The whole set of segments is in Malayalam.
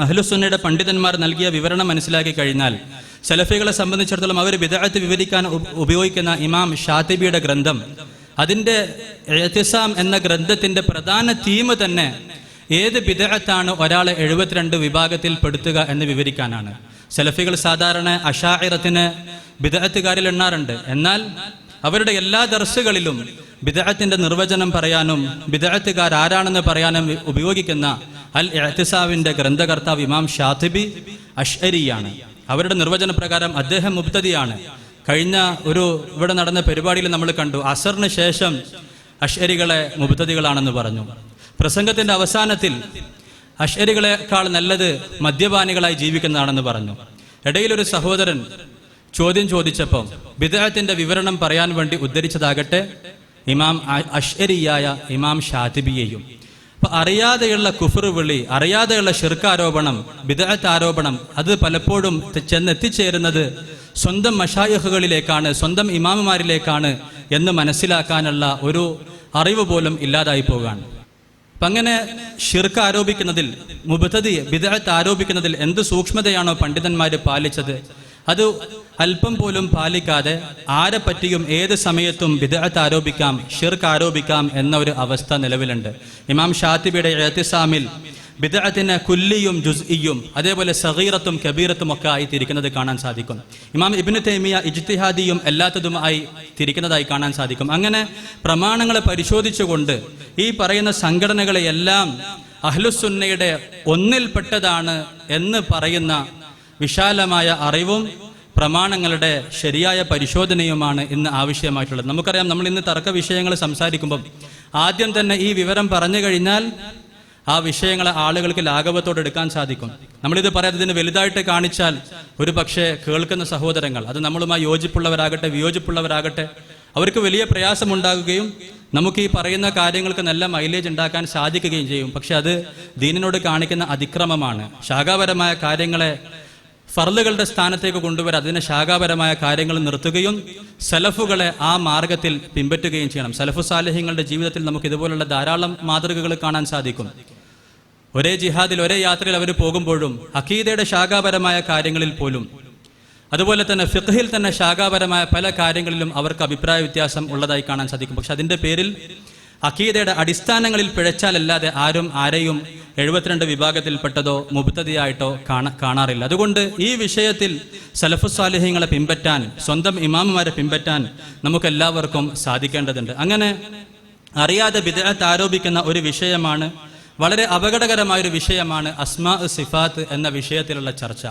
അഹ്ലുസുന്നയുടെ പണ്ഡിതന്മാർ നൽകിയ വിവരണം മനസ്സിലാക്കി കഴിഞ്ഞാൽ സലഫികളെ സംബന്ധിച്ചിടത്തോളം അവർ വിദഗ്ധത്ത് വിവരിക്കാൻ ഉപയോഗിക്കുന്ന ഇമാം ഷാത്തിബിയുടെ ഗ്രന്ഥം. അതിന്റെ എത്തിസാം എന്ന ഗ്രന്ഥത്തിന്റെ പ്രധാന തീം തന്നെ ഏത് വിദഗ്ധത്താണ് ഒരാളെ എഴുപത്തിരണ്ട് വിഭാഗത്തിൽ പെടുത്തുക എന്ന് വിവരിക്കാനാണ്. സലഫികൾ സാധാരണ അഷാഇറത്തിന് ബിദഅത്തുകാരിൽ എണ്ണാറുണ്ട്. എന്നാൽ അവരുടെ എല്ലാ ദർസുകളിലും വിദഗ്ധത്തിന്റെ നിർവചനം പറയാനും ബിദഅത്തുകാർ ആരാണെന്ന് പറയാനും ഉപയോഗിക്കുന്ന അൽ എഹ്തിസാവിന്റെ ഗ്രന്ഥകർത്താവ് ഇമാം ഷാത്തിബി അഷ്അരിയാണ്. അവരുടെ നിർവചന പ്രകാരം അദ്ദേഹം മുബ്തതിയാണ് കഴിഞ്ഞ ഒരു ഇവിടെ നടന്ന പരിപാടിയിൽ നമ്മൾ കണ്ടു അസറിന് ശേഷം അഷ്അരികളെ മുബ്തതികളാണെന്ന് പറഞ്ഞു. പ്രസംഗത്തിന്റെ അവസാനത്തിൽ അഷ്അരികളെക്കാൾ നല്ലത് മദ്യപാനികളായി ജീവിക്കുന്നതാണെന്ന് പറഞ്ഞു. ഇടയിലൊരു സഹോദരൻ ചോദ്യം ചോദിച്ചപ്പോൾ വിദേഹത്തിന്റെ വിവരണം പറയാൻ വേണ്ടി ഉദ്ധരിച്ചതാകട്ടെ? ഇമാം അഷ്അരിയായ ഇമാം ഷാത്തിബിയെയും. അപ്പൊ അറിയാതെയുള്ള കുഫർ വിളി അറിയാതെയുള്ള ഷിർക്കാരോപണം ബിദഅത്ത് ആരോപണം അത് പലപ്പോഴും ചെന്നെത്തിച്ചേരുന്നത് സ്വന്തം മഷായഹുകളിലേക്കാണ് സ്വന്തം ഇമാമുമാരിലേക്കാണ് എന്ന് മനസ്സിലാക്കാനുള്ള ഒരു അറിവ് പോലും ഇല്ലാതായി പോകാണ് അപ്പൊ അങ്ങനെ ഷിർക്ക് ആരോപിക്കുന്നതിൽ മുബത്തതി ബിദഅത്ത് ആരോപിക്കുന്നതിൽ എന്ത് സൂക്ഷ്മതയാണോ പണ്ഡിതന്മാർ പാലിച്ചത്? അത് അല്പം പോലും പാലിക്കാതെ ആരെ പറ്റിയും ഏത് സമയത്തും വിദഗ്ധ ആരോപിക്കാം ഷിർക്ക് ആരോപിക്കാം എന്ന ഒരു അവസ്ഥ നിലവിലുണ്ട്. ഇമാം ഷാത്തിബിയുടെ എഹ്തിസാമിൽ ബിദഅത്തിന് കുല്ലിയും ജുസ്ഇയും അതേപോലെ സഗീറത്തും കബീറത്തും ഒക്കെ ആയി തിരിക്കുന്നത് കാണാൻ സാധിക്കും. ഇമാം ഇബ്നു തൈമിയ ഇജ്തിഹാദിയും അല്ലാത്തതുമായി തിരിക്കുന്നതായി കാണാൻ സാധിക്കും. അങ്ങനെ പ്രമാണങ്ങളെ പരിശോധിച്ചുകൊണ്ട് ഈ പറയുന്ന സംഘടനകളെയെല്ലാം അഹ്ലുസുന്നയുടെ ഒന്നിൽപ്പെട്ടതാണ് എന്ന് പറയുന്ന വിശാലമായ അറിവും പ്രമാണങ്ങളുടെ ശരിയായ പരിശോധനയുമാണ് ഇന്ന് ആവശ്യമായിട്ടുള്ളത്. നമുക്കറിയാം നമ്മൾ ഇന്ന് തർക്ക വിഷയങ്ങൾ സംസാരിക്കുമ്പം ആദ്യം തന്നെ ഈ വിവരം പറഞ്ഞു കഴിഞ്ഞാൽ ആ വിഷയങ്ങളെ ആളുകൾക്ക് ലാഘവത്തോടെ എടുക്കാൻ സാധിക്കും. നമ്മളിത് പറയാതെ ഇതിന് വലുതായിട്ട് കാണിച്ചാൽ ഒരു പക്ഷേ കേൾക്കുന്ന സഹോദരങ്ങൾ അത് നമ്മളുമായി യോജിപ്പുള്ളവരാകട്ടെ വിയോജിപ്പുള്ളവരാകട്ടെ അവർക്ക് വലിയ പ്രയാസമുണ്ടാകുകയും നമുക്ക് ഈ പറയുന്ന കാര്യങ്ങൾക്ക് നല്ല മൈലേജ് ഉണ്ടാക്കാൻ സാധിക്കുകയും ചെയ്യും. പക്ഷെ അത് ദീനിനോട് കാണിക്കുന്ന അതിക്രമമാണ്. ശാഖാപരമായ കാര്യങ്ങളെ ഫർലുകളുടെ സ്ഥാനത്തേക്ക് കൊണ്ടുവരാൻ അതിനെ ശാഖാപരമായ കാര്യങ്ങൾ നിർത്തുകയും സലഫുകളെ ആ മാർഗത്തിൽ പിൻപറ്റുകയും ചെയ്യണം. സലഫു സാലിഹ്യങ്ങളുടെ ജീവിതത്തിൽ നമുക്ക് ഇതുപോലുള്ള ധാരാളം മാതൃകകൾ കാണാൻ സാധിക്കും. ഒരേ ജിഹാദിൽ ഒരേ യാത്രയിൽ അവർ പോകുമ്പോഴും അഖീദയുടെ ശാഖാപരമായ കാര്യങ്ങളിൽ പോലും അതുപോലെ തന്നെ ഫിഖഹിൽ തന്നെ ശാഖാപരമായ പല കാര്യങ്ങളിലും അവർക്ക് അഭിപ്രായ വ്യത്യാസം ഉള്ളതായി കാണാൻ സാധിക്കും. പക്ഷെ അതിന്റെ പേരിൽ അഖീദയുടെ അടിസ്ഥാനങ്ങളിൽ പിഴച്ചാലല്ലാതെ ആരും ആരെയും എഴുപത്തിരണ്ട് വിഭാഗത്തിൽപ്പെട്ടതോ മുബത്തതിയായിട്ടോ കാണ കാണാറില്ല. അതുകൊണ്ട് ഈ വിഷയത്തിൽ സലഫുസാലിഹ്യങ്ങളെ പിൻപറ്റാൻ സ്വന്തം ഇമാമുമാരെ പിൻപറ്റാൻ നമുക്കെല്ലാവർക്കും സാധിക്കേണ്ടതുണ്ട്. അങ്ങനെ അറിയാതെ വിദേഹത്ത് ആരോപിക്കുന്ന ഒരു വിഷയമാണ് വളരെ അപകടകരമായ ഒരു വിഷയമാണ് അസ്മാ സിഫാത്ത് എന്ന വിഷയത്തിലുള്ള ചർച്ച.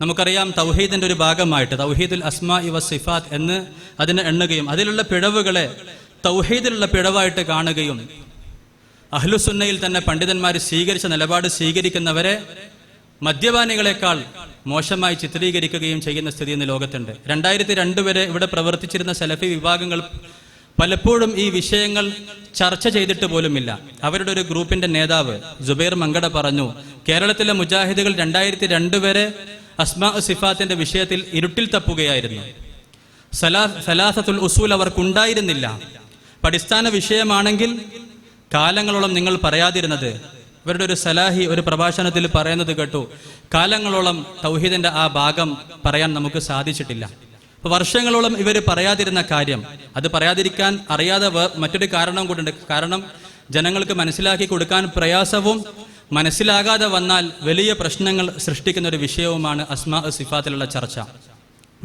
നമുക്കറിയാം തൗഹീദിന്റെ ഒരു ഭാഗമായിട്ട് തൗഹീദുൽ അസ്മാ ഇവ സിഫാത്ത് എന്ന് അതിനെ എണ്ണുകയും അതിലുള്ള പിഴവുകളെ തൗഹീദിലുള്ള പിഴവായിട്ട് കാണുകയും അഹ്ലുസുന്നയിൽ തന്നെ പണ്ഡിതന്മാർ സ്വീകരിച്ച നിലപാട് സ്വീകരിക്കുന്നവരെ മദ്യപാനികളെക്കാൾ മോശമായി ചിത്രീകരിക്കുകയും ചെയ്യുന്ന സ്ഥിതി ഇന്ന് ലോകത്തുണ്ട്. രണ്ടായിരത്തി രണ്ട് വരെ ഇവിടെ പ്രവർത്തിച്ചിരുന്ന സലഫി വിഭാഗങ്ങൾ പലപ്പോഴും ഈ വിഷയങ്ങൾ ചർച്ച ചെയ്തിട്ട് പോലുമില്ല. അവരുടെ ഒരു ഗ്രൂപ്പിന്റെ നേതാവ് ജുബൈർ മങ്കട പറഞ്ഞു കേരളത്തിലെ മുജാഹിദുകൾ രണ്ടായിരത്തി രണ്ട് വരെ അസ്മാ സിഫാത്തിന്റെ വിഷയത്തിൽ ഇരുട്ടിൽ തപ്പുകയായിരുന്നു. സലാ- സലാസത്തുൽ ഉസൂൽ അവർക്കുണ്ടായിരുന്നില്ല. പടിസ്ഥാന വിഷയമാണെങ്കിൽ കാലങ്ങളോളം നിങ്ങൾ പറയാതിരുന്നത്. ഇവരുടെ ഒരു സലാഹി ഒരു പ്രഭാഷണത്തിൽ പറയുന്നത് കേട്ടു. കാലങ്ങളോളം തൗഹീദിന്റെ ആ ഭാഗം പറയാൻ നമുക്ക് സാധിച്ചിട്ടില്ല. വർഷങ്ങളോളം ഇവർ പറയാതിരുന്ന കാര്യം അത് പറയാതിരിക്കാൻ അറിയാതെ മറ്റൊരു കാരണം കൂടിയുണ്ട്. കാരണം ജനങ്ങൾക്ക് മനസ്സിലാക്കി കൊടുക്കാൻ പ്രയാസവും മനസ്സിലാകാതെ വന്നാൽ വലിയ പ്രശ്നങ്ങൾ സൃഷ്ടിക്കുന്ന ഒരു വിഷയവുമാണ് അസ്മാ സിഫാത്തിലുള്ള ചർച്ച.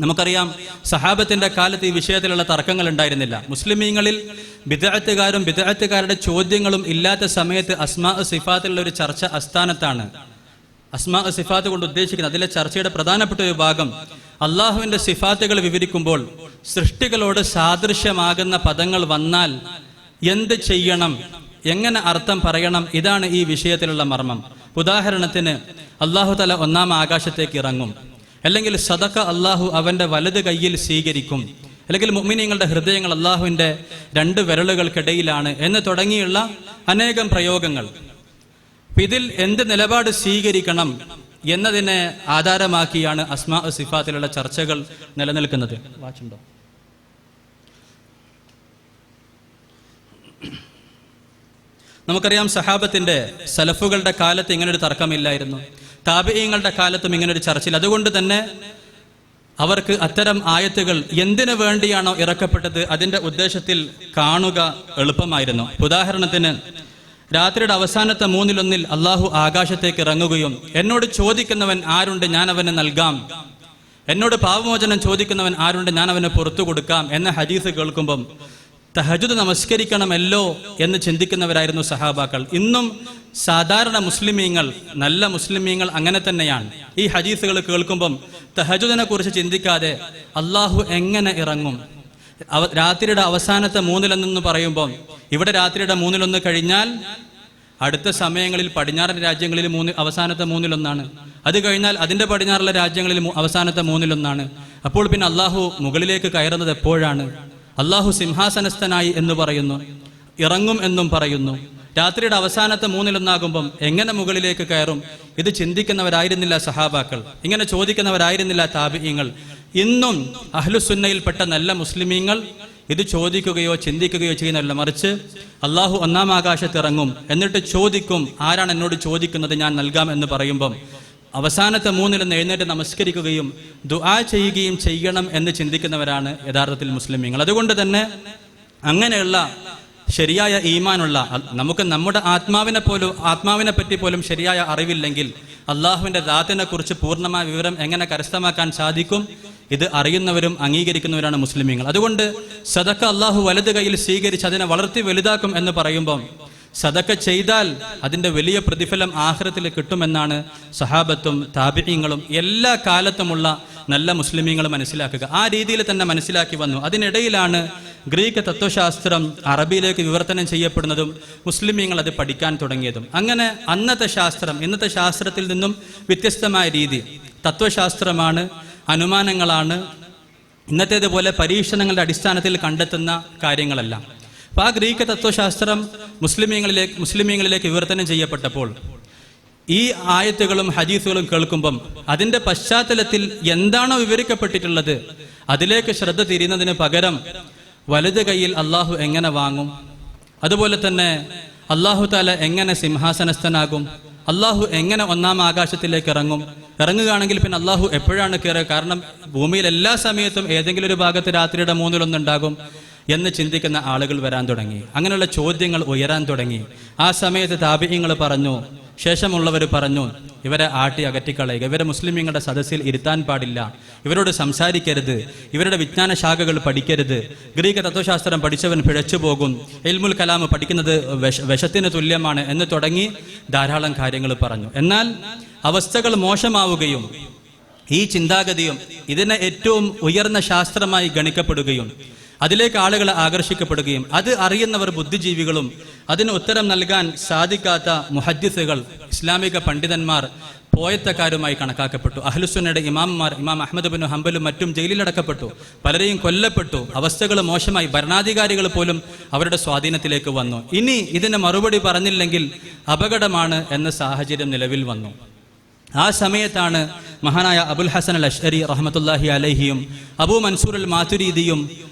നമുക്കറിയാം സഹാബത്തിന്റെ കാലത്ത് ഈ വിഷയത്തിലുള്ള തർക്കങ്ങൾ ഉണ്ടായിരുന്നില്ല. മുസ്ലിമീങ്ങളിൽ വിദഗ്ധക്കാരും വിദഗ്ധക്കാരുടെ ചോദ്യങ്ങളും ഇല്ലാത്ത സമയത്ത് അസ്മാ സിഫാത്തിലുള്ള ഒരു ചർച്ച അസ്ഥാനത്താണ് അസ്മാ സിഫാത്ത് കൊണ്ട് ഉദ്ദേശിക്കുന്നത് അതിലെ ചർച്ചയുടെ പ്രധാനപ്പെട്ട ഒരു ഭാഗം അള്ളാഹുവിന്റെ സിഫാത്തുകൾ വിവരിക്കുമ്പോൾ സൃഷ്ടികളോട് സാദൃശ്യമാകുന്ന പദങ്ങൾ വന്നാൽ എന്ത് ചെയ്യണം എങ്ങനെ അർത്ഥം പറയണം ഇതാണ് ഈ വിഷയത്തിലുള്ള മർമ്മം. ഉദാഹരണത്തിന് അള്ളാഹു തല ഒന്നാം ആകാശത്തേക്ക് ഇറങ്ങും. അല്ലെങ്കിൽ സദക്ക അള്ളാഹു അവന്റെ വലത് കയ്യിൽ സ്വീകരിക്കും. അല്ലെങ്കിൽ മുഅ്മിനീങ്ങളുടെ ഹൃദയങ്ങൾ അള്ളാഹുവിന്റെ രണ്ട് വിരലുകൾക്കിടയിലാണ് എന്ന് തുടങ്ങിയുള്ള അനേകം പ്രയോഗങ്ങൾ. ഇതിൽ എന്ത് നിലപാട് സ്വീകരിക്കണം എന്നതിനെ ആധാരമാക്കിയാണ് അസ്മാ സിഫാത്തിലുള്ള ചർച്ചകൾ നിലനിൽക്കുന്നത്. വാച്ചുണ്ടോ? നമുക്കറിയാം സഹാബത്തിന്റെ സലഫുകളുടെ കാലത്ത് ഇങ്ങനെ ഒരു തർക്കമില്ലായിരുന്നു. താപിയങ്ങളുടെ കാലത്തും ഇങ്ങനെ ഒരു ചർച്ചയിൽ അതുകൊണ്ട് തന്നെ അവർക്ക് അത്തരം ആയത്തുകൾ എന്തിനു വേണ്ടിയാണോ ഇറക്കപ്പെട്ടത് അതിന്റെ ഉദ്ദേശത്തിൽ കാണുക എളുപ്പമായിരുന്നു. ഉദാഹരണത്തിന് രാത്രിയുടെ അവസാനത്തെ മൂന്നിലൊന്നിൽ അള്ളാഹു ആകാശത്തേക്ക് ഇറങ്ങുകയും എന്നോട് ചോദിക്കുന്നവൻ ആരുണ്ട് ഞാൻ അവന് നൽകാം. എന്നോട് പാവമോചനം ചോദിക്കുന്നവൻ ആരുണ്ട് ഞാൻ അവന് പുറത്തു കൊടുക്കാം എന്ന ഹദീസ് കേൾക്കുമ്പം തഹജുദ് നമസ്കരിക്കണമല്ലോ എന്ന് ചിന്തിക്കുന്നവരായിരുന്നു സഹാബാക്കൾ. ഇന്നും സാധാരണ മുസ്ലിമീങ്ങൾ നല്ല മുസ്ലിമീങ്ങൾ അങ്ങനെ തന്നെയാണ്. ഈ ഹദീസുകൾ കേൾക്കുമ്പം തഹജുദിനെ കുറിച്ച് ചിന്തിക്കാതെ അള്ളാഹു എങ്ങനെ ഇറങ്ങും? രാത്രിയുടെ അവസാനത്തെ മൂന്നിലൊന്നെന്ന് പറയുമ്പം ഇവിടെ രാത്രിയുടെ മൂന്നിലൊന്ന് കഴിഞ്ഞാൽ അടുത്ത സമയങ്ങളിൽ പടിഞ്ഞാറൻ രാജ്യങ്ങളിൽ മൂന്ന് അവസാനത്തെ മൂന്നിലൊന്നാണ്. അത് കഴിഞ്ഞാൽ അതിന്റെ പടിഞ്ഞാറുള്ള രാജ്യങ്ങളിൽ അവസാനത്തെ മൂന്നിലൊന്നാണ്. അപ്പോൾ പിന്നെ അള്ളാഹു മുകളിലേക്ക് കയറുന്നത് എപ്പോഴാണ്? അള്ളാഹു സിംഹാസനസ്ഥനായി എന്ന് പറയുന്നു. ഇറങ്ങും എന്നും പറയുന്നു. രാത്രിയുടെ അവസാനത്തെ മൂന്നിലൊന്നാകുമ്പം എങ്ങനെ മുകളിലേക്ക് കയറും? ഇത് ചിന്തിക്കുന്നവരായിരുന്നില്ല സഹാബാക്കൾ. ഇങ്ങനെ ചോദിക്കുന്നവരായിരുന്നില്ല താപിയങ്ങൾ ഇന്നും അഹ്ലുസുന്നയിൽപ്പെട്ട നല്ല മുസ്ലിമീങ്ങൾ ഇത് ചോദിക്കുകയോ ചിന്തിക്കുകയോ ചെയ്യുന്നതല്ല. മറിച്ച് അള്ളാഹു ഒന്നാം ആകാശത്ത് ഇറങ്ങും എന്നിട്ട് ചോദിക്കും ആരാണ് എന്നോട് ചോദിക്കുന്നത് ഞാൻ നൽകാം എന്ന് പറയുമ്പം അവസാനത്തെ മൂന്നിലൊന്ന് എഴുന്നേറ്റ് നമസ്കരിക്കുകയും ദുആ ചെയ്യുകയും ചെയ്യണം എന്ന് ചിന്തിക്കുന്നവരാണ് യഥാർത്ഥത്തിൽ മുസ്ലിമീങ്ങൾ. അതുകൊണ്ട് തന്നെ അങ്ങനെയുള്ള ശരിയായ ഈമാനുള്ള നമുക്ക് നമ്മുടെ ആത്മാവിനെ പോലും ആത്മാവിനെ പറ്റി പോലും ശരിയായ അറിവില്ലെങ്കിൽ അള്ളാഹുവിന്റെ ദാത്തിനെ കുറിച്ച് പൂർണമായ വിവരം എങ്ങനെ കരസ്ഥമാക്കാൻ സാധിക്കും? ഇത് അറിയുന്നവരും അംഗീകരിക്കുന്നവരാണ് മുസ്ലിമീങ്ങൾ. അതുകൊണ്ട് സദക്ക അള്ളാഹു വലത് കയ്യിൽ സ്വീകരിച്ച് അതിനെ വളർത്തി വലുതാക്കും എന്ന് പറയുമ്പം സദക്ക ചെയ്താൽ അതിന്റെ വലിയ പ്രതിഫലം ആഹ്രത്തിൽ കിട്ടുമെന്നാണ് സഹാബത്തും താപിഹ്യങ്ങളും എല്ലാ കാലത്തുമുള്ള നല്ല മുസ്ലിമീങ്ങൾ മനസ്സിലാക്കുക. ആ രീതിയിൽ തന്നെ മനസ്സിലാക്കി വന്നു. അതിനിടയിലാണ് ഗ്രീക്ക് തത്വശാസ്ത്രം അറബിയിലേക്ക് വിവർത്തനം ചെയ്യപ്പെടുന്നതും മുസ്ലിമീങ്ങൾ അത് പഠിക്കാൻ തുടങ്ങിയതും. അങ്ങനെ അന്നത്തെ ശാസ്ത്രം ഇന്നത്തെ ശാസ്ത്രത്തിൽ നിന്നും വ്യത്യസ്തമായ രീതി. തത്വശാസ്ത്രമാണ് അനുമാനങ്ങളാണ് ഇന്നത്തേതുപോലെ പരീക്ഷണങ്ങളുടെ അടിസ്ഥാനത്തിൽ കണ്ടെത്തുന്ന കാര്യങ്ങളെല്ലാം. അപ്പൊ ആ ഗ്രീക്ക് തത്വശാസ്ത്രം മുസ്ലിമീങ്ങളിലേക്ക് മുസ്ലിമീങ്ങളിലേക്ക് വിവർത്തനം ചെയ്യപ്പെട്ടപ്പോൾ ഈ ആയത്തുകളും ഹദീസുകളും കേൾക്കുമ്പം അതിന്റെ പശ്ചാത്തലത്തിൽ എന്താണോ വിവരിക്കപ്പെട്ടിട്ടുള്ളത് അതിലേക്ക് ശ്രദ്ധ തിരിയുന്നതിന് പകരം വലത് കയ്യിൽ അള്ളാഹു എങ്ങനെ വാങ്ങും? അതുപോലെ തന്നെ അള്ളാഹു താല എങ്ങനെ സിംഹാസനസ്ഥനാകും? അള്ളാഹു എങ്ങനെ ഒന്നാം ആകാശത്തിലേക്ക് ഇറങ്ങും? ഇറങ്ങുകയാണെങ്കിൽ പിന്നെ അള്ളാഹു എപ്പോഴാണ് കയറുക? കാരണം ഭൂമിയിൽ എല്ലാ സമയത്തും ഏതെങ്കിലും ഒരു ഭാഗത്ത് രാത്രിയുടെ മൂന്നിലൊന്നുണ്ടാകും. എന്ന് ചിന്തിക്കുന്ന ആളുകൾ വരാൻ തുടങ്ങി. അങ്ങനെയുള്ള ചോദ്യങ്ങൾ ഉയരാൻ തുടങ്ങി. ആ സമയത്ത് താപിയങ്ങൾ പറഞ്ഞു ശേഷമുള്ളവർ പറഞ്ഞു ഇവരെ ആട്ടി അകറ്റിക്കളയുക. ഇവരെ മുസ്ലിമീങ്ങളുടെ സദസ്സിൽ ഇരുത്താൻ പാടില്ല. ഇവരോട് സംസാരിക്കരുത്. ഇവരുടെ വിജ്ഞാന ശാഖകൾ പഠിക്കരുത്. ഗ്രീക്ക് തത്വശാസ്ത്രം പഠിച്ചവൻ പിഴച്ചു പോകും. എൽമുൽ കലാം പഠിക്കുന്നത് വിഷ വിഷത്തിന് തുല്യമാണ് എന്ന് തുടങ്ങി ധാരാളം കാര്യങ്ങൾ പറഞ്ഞു. എന്നാൽ അവസ്ഥകൾ മോശമാവുകയും ഈ ചിന്താഗതിയും ഇതിനെ ഏറ്റവും ഉയർന്ന ശാസ്ത്രമായി ഗണിക്കപ്പെടുകയും അതിലേക്ക് ആളുകൾ ആകർഷിക്കപ്പെടുകയും അത് അറിയുന്നവർ ബുദ്ധിജീവികളും അതിന് ഉത്തരം നൽകാൻ സാധിക്കാത്ത മുഹദ്ദിസുകൾ ഇസ്ലാമിക പണ്ഡിതന്മാർ പോയത്തക്കാരുമായി കണക്കാക്കപ്പെട്ടു. അഹ്ലുസുന്നയുടെ ഇമാംമാർ ഇമാം അഹമ്മദ് ബിൻ ഹംബലും മറ്റും ജയിലിലടക്കപ്പെട്ടു. പലരെയും കൊല്ലപ്പെട്ടു. അവസ്ഥകൾ മോശമായി. ഭരണാധികാരികൾ പോലും അവരുടെ സ്വാധീനത്തിലേക്ക് വന്നു. ഇനി ഇതിന് മറുപടി പറഞ്ഞില്ലെങ്കിൽ അപകടമാണ് എന്ന സാഹചര്യം നിലവിൽ വന്നു. ആ സമയത്താണ് മഹാനായ അബുൽ ഹസൻ അൽ അഷ്അരി റഹ്മത്തുല്ലാഹി അലഹിയും അബു മൻസൂർ അൽ മാതുരീദിയും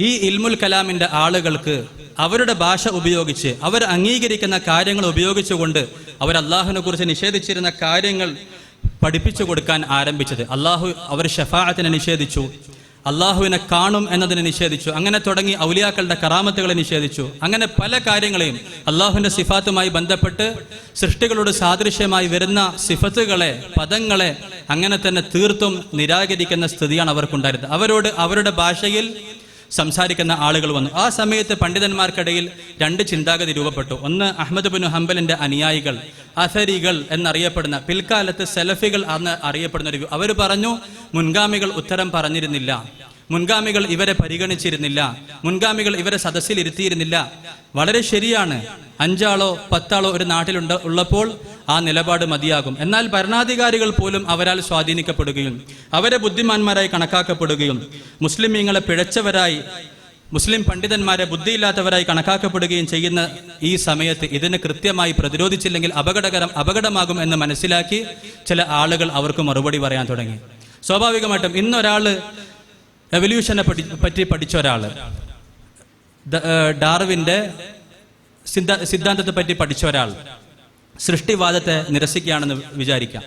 ഈ ഇൽമുൽ കലാമിന്റെ ആളുകൾക്ക് അവരുടെ ഭാഷ ഉപയോഗിച്ച് അവർ അംഗീകരിക്കുന്ന കാര്യങ്ങൾ ഉപയോഗിച്ചുകൊണ്ട് അവർ അള്ളാഹുവിനെ കുറിച്ച് നിഷേധിച്ചിരുന്ന കാര്യങ്ങൾ പഠിപ്പിച്ചു കൊടുക്കാൻ ആരംഭിച്ചത്. അള്ളാഹു അവർ ഷഫാഅത്തിനെ നിഷേധിച്ചു അള്ളാഹുവിനെ കാണും എന്നതിനെ നിഷേധിച്ചു അങ്ങനെ തുടങ്ങി ഔലിയാക്കളുടെ കറാമത്തുകളെ നിഷേധിച്ചു അങ്ങനെ പല കാര്യങ്ങളെയും അള്ളാഹുവിന്റെ സിഫാത്തുമായി ബന്ധപ്പെട്ട് സൃഷ്ടികളോട് സാദൃശ്യമായി വരുന്ന സിഫത്തുകളെ പദങ്ങളെ അങ്ങനെ തന്നെ തീർത്തും നിരാകരിക്കുന്ന സ്ഥിതിയാണ് അവർക്കുണ്ടായിരുന്നത്. അവരോട് അവരുടെ ഭാഷയിൽ സംസാരിക്കുന്ന ആളുകൾ വന്നു. ആ സമയത്ത് പണ്ഡിതന്മാർക്കിടയിൽ രണ്ട് ചിന്താഗതി രൂപപ്പെട്ടു. ഒന്ന് അഹമ്മദ് ബിൻ ഹംബലിന്റെ അനുയായികൾ അസരികൾ എന്നറിയപ്പെടുന്ന പിൽക്കാലത്ത് സെലഫികൾ എന്ന് അറിയപ്പെടുന്ന ഒരു അവർ പറഞ്ഞു മുൻഗാമികൾ ഉത്തരം പറഞ്ഞിരുന്നില്ല. മുൻഗാമികൾ ഇവരെ പരിഗണിച്ചിരുന്നില്ല. മുൻഗാമികൾ ഇവരെ സദസ്സിൽ ഇരുത്തിയിരുന്നില്ല വളരെ ശരിയാണ്. അഞ്ചാളോ പത്താളോ ഒരു നാട്ടിലുണ്ട് ഉള്ളപ്പോൾ ആ നിലപാട് മതിയാകും. എന്നാൽ ഭരണാധികാരികൾ പോലും അവരാൽ സ്വാധീനിക്കപ്പെടുകയും അവരെ ബുദ്ധിമാന്മാരായി കണക്കാക്കപ്പെടുകയും മുസ്ലിമീങ്ങളെ പിഴച്ചവരായി മുസ്ലിം പണ്ഡിതന്മാരെ ബുദ്ധിയില്ലാത്തവരായി കണക്കാക്കപ്പെടുകയും ചെയ്യുന്ന ഈ സമയത്ത് ഇതിനെ കൃത്യമായി പ്രതിരോധിച്ചില്ലെങ്കിൽ അപകടകരം അപകടമാകും എന്ന് മനസ്സിലാക്കി ചില ആളുകൾ അവർക്ക് മറുപടി പറയാൻ തുടങ്ങി. സ്വാഭാവികമായിട്ടും ഇന്നൊരാൾ റെവല്യൂഷനെ പഠി പറ്റി പഠിച്ച ഒരാൾ ഡാർവിന്റെ സിദ്ധാന്തത്തെ പറ്റി പഠിച്ച ഒരാൾ സൃഷ്ടിവാദത്തെ നിരസിക്കുകയാണെന്ന് വിചാരിക്കാം.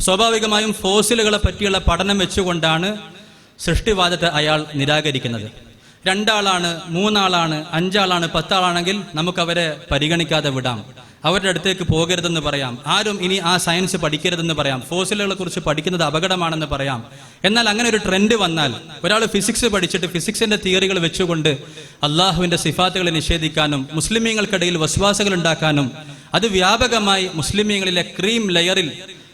സ്വാഭാവികമായും ഫോസിലുകളെ പറ്റിയുള്ള പഠനം വെച്ചുകൊണ്ടാണ് സൃഷ്ടിവാദത്തെ അയാൾ നിരാകരിക്കുന്നത്. രണ്ടാളാണ് മൂന്നാളാണ് അഞ്ചാളാണ് പത്താളാണെങ്കിൽ നമുക്കവരെ പരിഗണിക്കാതെ വിടാം. അവരുടെ അടുത്തേക്ക് പോകരുതെന്ന് പറയാം. ആരും ഇനി ആ സയൻസ് പഠിക്കരുതെന്ന് പറയാം. ഫോസിലുകളെ കുറിച്ച് പഠിക്കുന്നത് അപകടമാണെന്ന് പറയാം. എന്നാൽ അങ്ങനെ ഒരു ട്രെൻഡ് വന്നാൽ ഒരാൾ ഫിസിക്സ് പഠിച്ചിട്ട് ഫിസിക്സിന്റെ തിയറികൾ വെച്ചുകൊണ്ട് അള്ളാഹുവിന്റെ സിഫാത്തുകളെ നിഷേധിക്കാനും മുസ്ലിമീങ്ങൾക്കിടയിൽ വസ്വാസകൾ ഉണ്ടാക്കാനും അത് വ്യാപകമായി മുസ്ലിമീങ്ങളിലെ ക്രീം ലെയറിൽ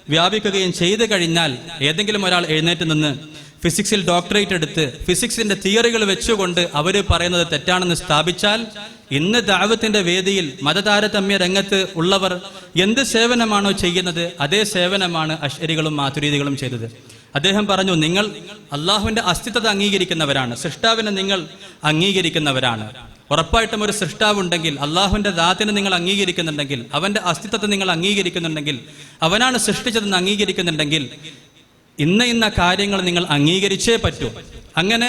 വ്യാപിക്കുകയും ചെയ്തു കഴിഞ്ഞാൽ ഏതെങ്കിലും ഒരാൾ എഴുന്നേറ്റ് നിന്ന് ഫിസിക്സിൽ ഡോക്ടറേറ്റ് എടുത്ത് ഫിസിക്സിന്റെ തിയറികൾ വെച്ചുകൊണ്ട് അവർ പറയുന്നത് തെറ്റാണെന്ന് സ്ഥാപിച്ചാൽ ഇന്ന് ദാവത്തിന്റെ വേദിയിൽ മതതാരതമ്യ രംഗത്ത് ഉള്ളവർ എന്ത് സേവനമാണോ ചെയ്യുന്നത് അതേ സേവനമാണ് അശ്വരികളും മാതുരീതികളും ചെയ്തത്. അദ്ദേഹം പറഞ്ഞു നിങ്ങൾ അള്ളാഹുവിന്റെ അസ്തിത്വത അംഗീകരിക്കുന്നവരാണ്. സൃഷ്ടാവിനെ നിങ്ങൾ അംഗീകരിക്കുന്നവരാണ്. ഉറപ്പായിട്ടും ഒരു സൃഷ്ടാവുണ്ടെങ്കിൽ അള്ളാഹുവിന്റെ ദാത്തിനെ നിങ്ങൾ അംഗീകരിക്കുന്നുണ്ടെങ്കിൽ അവന്റെ അസ്തിത്വത്തെ നിങ്ങൾ അംഗീകരിക്കുന്നുണ്ടെങ്കിൽ അവനാണ് സൃഷ്ടിച്ചതെന്ന് അംഗീകരിക്കുന്നുണ്ടെങ്കിൽ ഇന്ന ഇന്ന കാര്യങ്ങൾ നിങ്ങൾ അംഗീകരിച്ചേ പറ്റൂ. അങ്ങനെ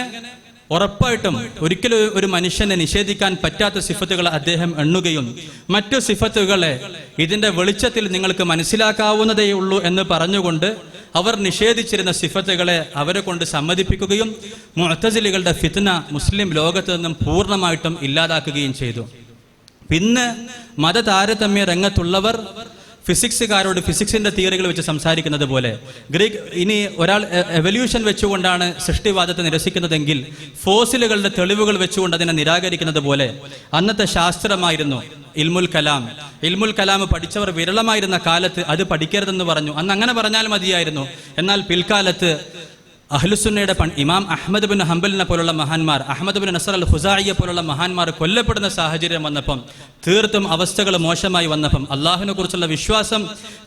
ഉറപ്പായിട്ടും ഒരിക്കലും ഒരു മനുഷ്യനെ നിഷേധിക്കാൻ പറ്റാത്ത സിഫത്തുകൾ അദ്ദേഹം എണ്ണുകയും മറ്റു സിഫത്തുകളെ ഇതിന്റെ വെളിച്ചത്തിൽ നിങ്ങൾക്ക് മനസ്സിലാക്കാവുന്നതേ ഉള്ളൂ എന്ന് പറഞ്ഞുകൊണ്ട് അവർ നിഷേധിച്ചിരുന്ന സിഫത്തുകളെ അവരെ കൊണ്ട് സമ്മതിപ്പിക്കുകയും മുഅത്തസിലികളുടെ ഫിത്ന മുസ്ലിം ലോകത്ത് നിന്നും പൂർണമായിട്ടും ഇല്ലാതാക്കുകയും ചെയ്തു. പിന്നെ മതതാരതമ്യ രംഗത്തുള്ളവർ ഫിസിക്സുകാരോട് ഫിസിക്സിന്റെ തിയറികൾ വെച്ച് സംസാരിക്കുന്നത് പോലെ ഗ്രീക്ക് ഇനി ഒരാൾ എവല്യൂഷൻ വെച്ചുകൊണ്ടാണ് സൃഷ്ടിവാദത്തെ നിരസിക്കുന്നതെങ്കിൽ ഫോസിലുകളുടെ തെളിവുകൾ വെച്ചുകൊണ്ട് അതിനെ നിരാകരിക്കുന്നത് പോലെ അന്നത്തെ ശാസ്ത്രമായിരുന്നു ഇൽമുൽ കലാം. ഇൽമുൽ കലാം പഠിച്ചവർ വിരളമായിരുന്ന കാലത്ത് അത് പഠിക്കരുതെന്ന് പറഞ്ഞു. അന്ന് അങ്ങനെ പറഞ്ഞാൽ മതിയായിരുന്നു. എന്നാൽ പിൽക്കാലത്ത് അഹ്ലുസുന്നയുടെ പൺ ഇമാം അഹമ്മദ് ബിൻ ഹംബലിനെ പോലുള്ള മഹാന്മാർ അഹമ്മദ് ബിൻ നസർ അൽ ഹുസായിയെ പോലുള്ള മഹാന്മാർ കൊല്ലപ്പെടുന്ന സാഹചര്യം വന്നപ്പം തീർത്തും അവസ്ഥകൾ മോശമായി വന്നപ്പം അള്ളാഹുവിനെ കുറിച്ചുള്ള വിശ്വാസം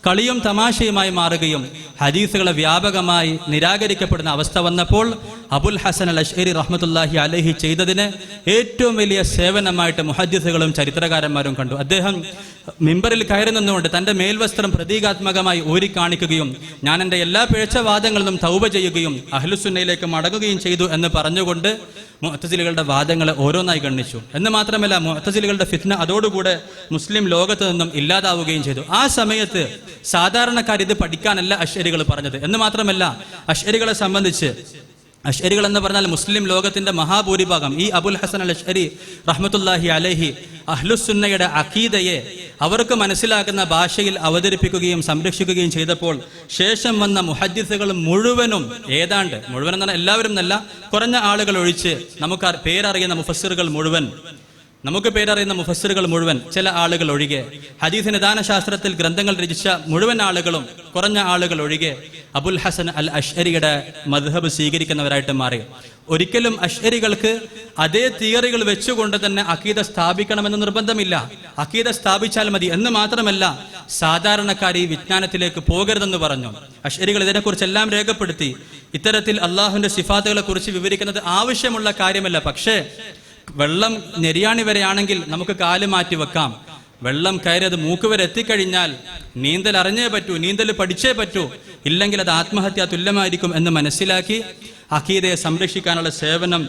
കളിയും തമാശയുമായി മാറുകയും ഹദീസുകളെ വ്യാപകമായി നിരാകരിക്കപ്പെടുന്ന അവസ്ഥ വന്നപ്പോൾ അബുൽ ഹസൻ അൽ അഷ്അരി റഹ്മത്തുല്ലാഹി അലഹി ചെയ്തതിന് ഏറ്റവും വലിയ സേവനമായിട്ട് മുഹദ്ദിസുകളും ചരിത്രകാരന്മാരും കണ്ടു. അദ്ദേഹം മിമ്പറിൽ കയറി നിന്നുകൊണ്ട് തന്റെ മേൽവസ്ത്രം പ്രതീകാത്മകമായി ഊരിക്കാണിക്കുകയും ഞാൻ എന്റെ എല്ലാ പിഴച്ചവാദങ്ങളിൽ നിന്നും തൗബ ചെയ്യുകയും അഹ്ലുസുന്നയിലേക്ക് മടങ്ങുകയും ചെയ്തു എന്ന് പറഞ്ഞുകൊണ്ട് മുഹത്തസിലുകളുടെ വാദങ്ങളെ ഓരോന്നായി ഗണ്ണിച്ചു. എന്ന് മാത്രമല്ല മുഹത്തസിലുകളുടെ ഫിത്ന അതോടുകൂടെ മുസ്ലിം ലോകത്ത് നിന്നും ഇല്ലാതാവുകയും ചെയ്തു. ആ സമയത്ത് സാധാരണക്കാർ ഇത് പഠിക്കാനല്ല അശ്വരികൾ പറഞ്ഞത്. എന്ന് മാത്രമല്ല അശ്വരികളെ സംബന്ധിച്ച് അഷ്അരികൾ എന്ന് പറഞ്ഞാൽ മുസ്ലിം ലോകത്തിന്റെ മഹാഭൂരിഭാഗം. ഈ അബുൽ ഹസൻ അൽ അഷ്അരി റഹ്മത്തുല്ലാഹി അലഹി അഹ്ലുസുന്നയുടെ അഖീദയെ അവർക്ക് മനസ്സിലാക്കുന്ന ഭാഷയിൽ അവതരിപ്പിക്കുകയും സംരക്ഷിക്കുകയും ചെയ്തപ്പോൾ ശേഷം വന്ന മുഹദ്ദിസുകൾ മുഴുവനും ഏതാണ്ട് മുഴുവൻ എന്ന് പറഞ്ഞാൽ എല്ലാവരും എന്നല്ല കുറഞ്ഞ ആളുകൾ ഒഴിച്ച് നമുക്ക് പേരറിയുന്ന മുഫസ്സിറുകൾ മുഴുവൻ നമുക്ക് പേരറിയുന്ന മുഫസ്സിറുകൾ മുഴുവൻ ചില ആളുകൾ ഒഴികെ ഹദീസ് നിദാന ശാസ്ത്രത്തിൽ ഗ്രന്ഥങ്ങൾ രചിച്ച മുഴുവൻ ആളുകളും കുറഞ്ഞ ആളുകൾ ഒഴികെ അബുൽ ഹസൻ അൽ അഷ്അരിയുടെ മദ്ഹബ് സ്വീകരിക്കുന്നവരായിട്ട് മാറി. ഒരിക്കലും അഷ്അരികൾക്ക് അതേ തിയറികൾ വെച്ചുകൊണ്ട് തന്നെ അക്കീത സ്ഥാപിക്കണമെന്ന് നിർബന്ധമില്ല. അക്കീത സ്ഥാപിച്ചാൽ മതി എന്ന് മാത്രമല്ല സാധാരണക്കാർ ഈ വിജ്ഞാനത്തിലേക്ക് പോകരുതെന്ന് പറഞ്ഞു. അഷ്അരികൾ ഇതിനെക്കുറിച്ചെല്ലാം രേഖപ്പെടുത്തി. ഇത്തരത്തിൽ അള്ളാഹുവിന്റെ സിഫാത്തുകളെ കുറിച്ച് വിവരിക്കുന്നത് ആവശ്യമുള്ള കാര്യമല്ല. പക്ഷേ വെള്ളം നെരിയാണി വരെയാണെങ്കിൽ നമുക്ക് കാൽ മാറ്റി വെക്കാം. വെള്ളം കയറി അത് മൂക്ക് വരെ എത്തിക്കഴിഞ്ഞാൽ നീന്തൽ അറിഞ്ഞേ പറ്റൂ നീന്തൽ പഠിച്ചേ പറ്റൂ. ഇല്ലെങ്കിൽ അത് ആത്മഹത്യ തുല്യമായിരിക്കും എന്ന് മനസ്സിലാക്കി അഖീദയെ സംരക്ഷിക്കാനുള്ള സേവനം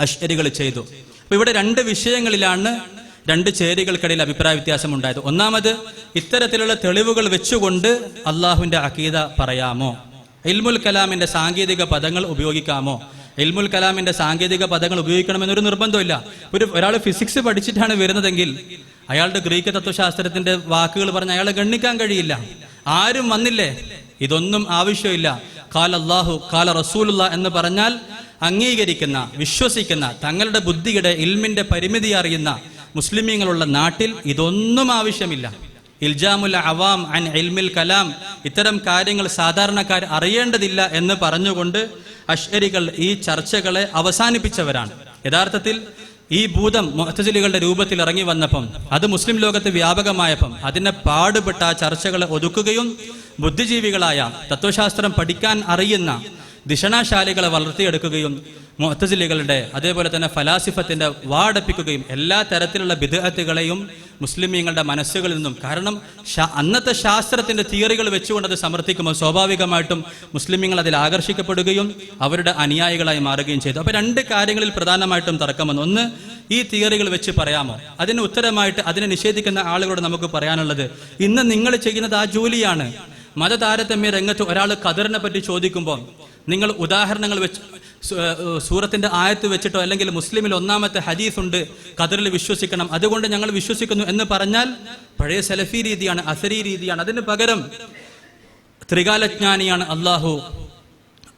അഷ്കരികൾ ചെയ്തു. അപ്പൊ ഇവിടെ രണ്ട് വിഷയങ്ങളിലാണ് രണ്ട് ചേരികൾക്കിടയിൽ അഭിപ്രായ വ്യത്യാസം ഉണ്ടായത്. ഒന്നാമത് ഇത്തരത്തിലുള്ള തെളിവുകൾ വെച്ചുകൊണ്ട് അള്ളാഹുവിന്റെ അഖീദ പറയാമോ? ഇൽമുൽ കലാമിന്റെ സാങ്കേതിക പദങ്ങൾ ഉപയോഗിക്കാമോ? ഇൽമുൽ കലാമിന്റെ സാങ്കേതിക പദങ്ങൾ ഉപയോഗിക്കണമെന്നൊരു നിർബന്ധമില്ല. ഒരു ഒരാൾ ഫിസിക്സ് പഠിച്ചിട്ടാണ് വരുന്നതെങ്കിൽ അയാളുടെ ഗ്രീക്ക് തത്വശാസ്ത്രത്തിന്റെ വാക്കുകൾ പറഞ്ഞ് അയാളെ ഗണ്ണിക്കാൻ കഴിയില്ല. ആരും വന്നില്ലേ? ഇതൊന്നും ആവശ്യമില്ല. കാല അള്ളാഹു കാല റസൂലുള്ള എന്ന് പറഞ്ഞാൽ അംഗീകരിക്കുന്ന വിശ്വസിക്കുന്ന തങ്ങളുടെ ബുദ്ധിയുടെ ഇൽമിന്റെ പരിമിതി അറിയുന്ന മുസ്ലിമീങ്ങളുള്ള നാട്ടിൽ ഇതൊന്നും ആവശ്യമില്ല. ഇൽജാമുൽ അവാം അൻ ഇൽമിൽ കലാം. ഇത്തരം കാര്യങ്ങൾ സാധാരണക്കാർ അറിയേണ്ടതില്ല എന്ന് പറഞ്ഞുകൊണ്ട് അഷ്അരികൾ ഈ ചർച്ചകളെ അവസാനിപ്പിച്ചവരാണ്. യഥാർത്ഥത്തിൽ ഈ ഭൂതം മുഹത്തജലികളുടെ രൂപത്തിൽ ഇറങ്ങി വന്നപ്പം അത് മുസ്ലിം ലോകത്ത് വ്യാപകമായപ്പം അതിനെ പാടുപെട്ട ആ ചർച്ചകളെ ഒതുക്കുകയും ബുദ്ധിജീവികളായ തത്വശാസ്ത്രം പഠിക്കാൻ അറിയുന്ന ദിഷണാശാലികളെ വളർത്തിയെടുക്കുകയും മുഅത്തസിലികളുടെ അതേപോലെ തന്നെ ഫലാസിഫത്തിന്റെ വാടപ്പിക്കുകയും എല്ലാ തരത്തിലുള്ള ബിദഹത്തുകളെയും മുസ്ലിമീങ്ങളുടെ മനസ്സുകളിൽ നിന്നും കാരണം അന്നത്തെ ശാസ്ത്രത്തിന്റെ തിയറികൾ വെച്ചുകൊണ്ട് അത് സമർത്ഥിക്കുമ്പോൾ സ്വാഭാവികമായിട്ടും മുസ്ലിമീങ്ങൾ അതിൽ ആകർഷിക്കപ്പെടുകയും അവരുടെ അനുയായികളായി മാറുകയും ചെയ്തു. അപ്പോൾ രണ്ട് കാര്യങ്ങളിൽ പ്രധാനമായിട്ടും തർക്കം വന്നു ഒന്ന് ഈ തിയറികൾ വെച്ച് പറയാമോ? അതിന് ഉത്തരമായിട്ട് അതിനെ നിഷേധിക്കുന്ന ആളുകളോട് നമുക്ക് പറയാനുള്ളത് ഇന്ന് നിങ്ങൾ ചെയ്യുന്നത് ആ ജോലിയാണ്. മതതാരതമ്യ രംഗത്ത് ഒരാൾ ഖദറിനെ പറ്റി ചോദിക്കുമ്പോൾ നിങ്ങൾ ഉദാഹരണങ്ങൾ വെച്ച് സു- ഏഹ് സൂറത്തിന്റെ ആയത്ത് വെച്ചിട്ടോ അല്ലെങ്കിൽ മുസ്ലിമിൽ ഒന്നാമത്തെ ഹദീസ് ഉണ്ട് ഖദറിൽ വിശ്വസിക്കണം. അതുകൊണ്ട് ഞങ്ങൾ വിശ്വസിക്കുന്നു എന്ന് പറഞ്ഞാൽ പഴയ സലഫി രീതിയാണ് അസരി രീതിയാണ്. അതിന് പകരം ത്രികാലജ്ഞാനിയാണ് അള്ളാഹു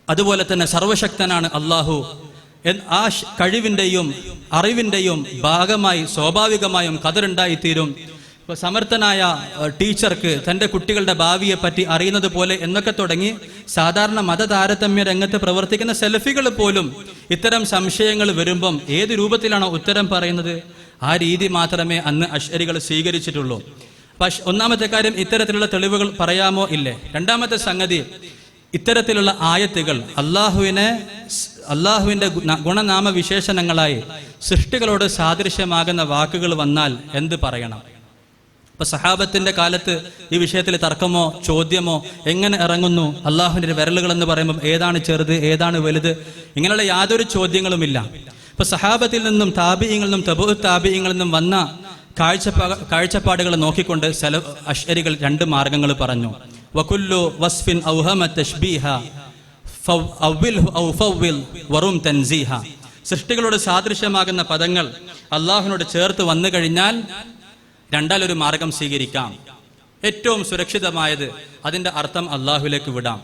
അതുപോലെ തന്നെ സർവശക്തനാണ് അള്ളാഹു ആ കഴിവിന്റെയും അറിവിന്റെയും ഭാഗമായി സ്വാഭാവികമായും കതറുണ്ടായിത്തീരും ഇപ്പൊ സമർത്ഥനായ ടീച്ചർക്ക് തന്റെ കുട്ടികളുടെ ഭാവിയെ പറ്റി അറിയുന്നത് പോലെ എന്നൊക്കെ തുടങ്ങി സാധാരണ മതതാരതമ്യ രംഗത്ത് പ്രവർത്തിക്കുന്ന സെൽഫികൾ പോലും ഇത്തരം സംശയങ്ങൾ വരുമ്പം ഏത് രൂപത്തിലാണോ ഉത്തരം പറയുന്നത്? ആ രീതി മാത്രമേ അന്ന് അശ്വരികൾ സ്വീകരിച്ചിട്ടുള്ളൂ. പക്ഷെ ഒന്നാമത്തെ കാര്യം ഇത്തരത്തിലുള്ള തെളിവുകൾ പറയാമോ? ഇല്ലേ. രണ്ടാമത്തെ സംഗതി ഇത്തരത്തിലുള്ള ആയത്തുകൾ അള്ളാഹുവിനെ അള്ളാഹുവിന്റെ ഗുണ- ഗുണനാമ വിശേഷണങ്ങളായി സൃഷ്ടികളോട് സാദൃശ്യമാകുന്ന വാക്കുകൾ വന്നാൽ എന്ത് പറയണം? ഇപ്പൊ സഹാബത്തിന്റെ കാലത്ത് ഈ വിഷയത്തിൽ തർക്കമോ ചോദ്യമോ എങ്ങനെ ഇറങ്ങുന്നു? അള്ളാഹുവിന്റെ വിരലുകൾ എന്ന് പറയുമ്പോൾ ഏതാണ് ചെറുത് ഏതാണ് വലുത്? ഇങ്ങനെയുള്ള യാതൊരു ചോദ്യങ്ങളുമില്ല. ഇപ്പൊ സഹാബത്തിൽ നിന്നും താപിയങ്ങളിൽ നിന്നും തബു താപിയങ്ങളിൽ നിന്നും വന്ന കാഴ്ചപ്പാ കാഴ്ചപ്പാടുകൾ നോക്കിക്കൊണ്ട് സല അശ്വരികൾ രണ്ട് മാർഗങ്ങൾ പറഞ്ഞു. വകുല്ലു വസ്ഫിൻ ഔഹമ വറും തൻസീഹ. സൃഷ്ടികളോട് സാദൃശ്യമാകുന്ന പദങ്ങൾ അള്ളാഹുവിനോട് ചേർത്ത് വന്നു കഴിഞ്ഞാൽ രണ്ടാലൊരു മാർഗം സ്വീകരിക്കാം. ഏറ്റവും സുരക്ഷിതമായത് അതിന്റെ അർത്ഥം അള്ളാഹുലേക്ക് വിടാം.